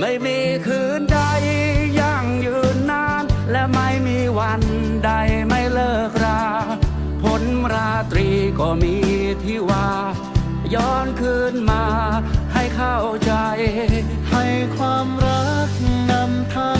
ไม่มีคืนใดยั่งยืนนาน และไม่มีวันใดไม่เลิกราผลราตรีก็มีที่ว่า ย้อนคืนมาให้เข้าใจ ให้ความรักนำทาง